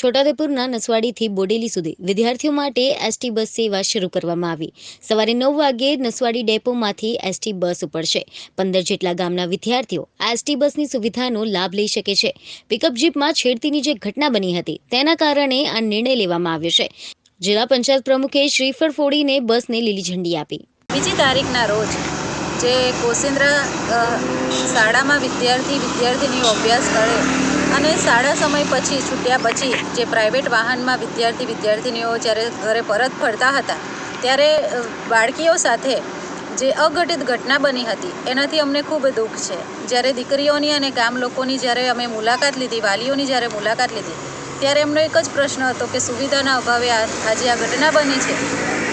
છોટાઉદેપુરના નસવાડીથી બોડેલી સુધી વિદ્યાર્થીઓ માટે એસટી બસ સેવા શરૂ કરવામાં આવી. સવારે નવ વાગ્યે નસવાડી ડેપોમાંથી એસટી બસ ઉપડશે. પંદર જેટલા ગામના વિદ્યાર્થીઓ આ એસટી બસની સુવિધાનો લાભ લઈ શકે છે. પિકઅપ જીપમાં છેડતીની જે ઘટના બની હતી, તેના કારણે આ નિર્ણય લેવામાં આવ્યો છે. જિલ્લા પંચાયત પ્રમુખે શ્રીફળ ફોડીને બસને લીલી ઝંડી આપી. બીજી તારીખના રોજ જે કોસિન્દ્રા શાળામાં વિદ્યાર્થી વિદ્યાર્થીનીઓ અભ્યાસ કરે અને શાળા સમય પછી, છૂટ્યા પછી જે પ્રાઇવેટ વાહનમાં વિદ્યાર્થી વિદ્યાર્થીનીઓ જ્યારે ઘરે પરત ફરતા હતા, ત્યારે બાળકીઓ સાથે જે અઘટિત ઘટના બની હતી, એનાથી અમને ખૂબ દુઃખ છે. જ્યારે દીકરીઓની અને ગામ લોકોની જ્યારે અમે મુલાકાત લીધી, વાલીઓની જ્યારે મુલાકાત લીધી, ત્યારે એમનો એક જ પ્રશ્ન હતો કે, સુવિધાના અભાવે આજે આ ઘટના બની છે?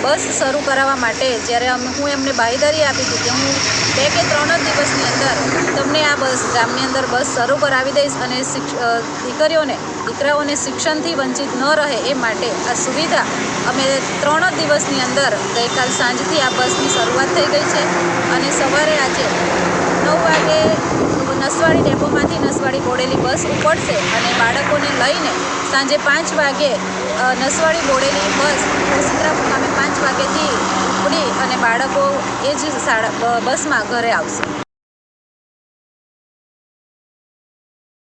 બસ શરૂ કરાવવા માટે જ્યારે હું એમને બાંયધરી આપી હતી કે હું બે કે ત્રણ જ દિવસની અંદર તમને આ બસ ગામની અંદર બસ શરૂ કરાવી દઈશ અને દીકરીઓને, દીકરાઓને શિક્ષણથી વંચિત ન રહે એ માટે આ સુવિધા અમે ત્રણ જ દિવસની અંદર ગઈકાલ સાંજથી આ બસની શરૂઆત થઈ ગઈ છે અને સવારે આજે નવ વાગે નસવાડી ડેપોમાંથી નસવાડી બોડેલી બસ ઉપડશે અને બાળકોને લઈને સાંજે પાંચ વાગે નસવાડી બોડેલી બસ કોસિન્દ્રા મુકામે પાંચ વાગ્યાથી ઉપડી અને બાળકો એ જ શાળા બસમાં ઘરે આવશે.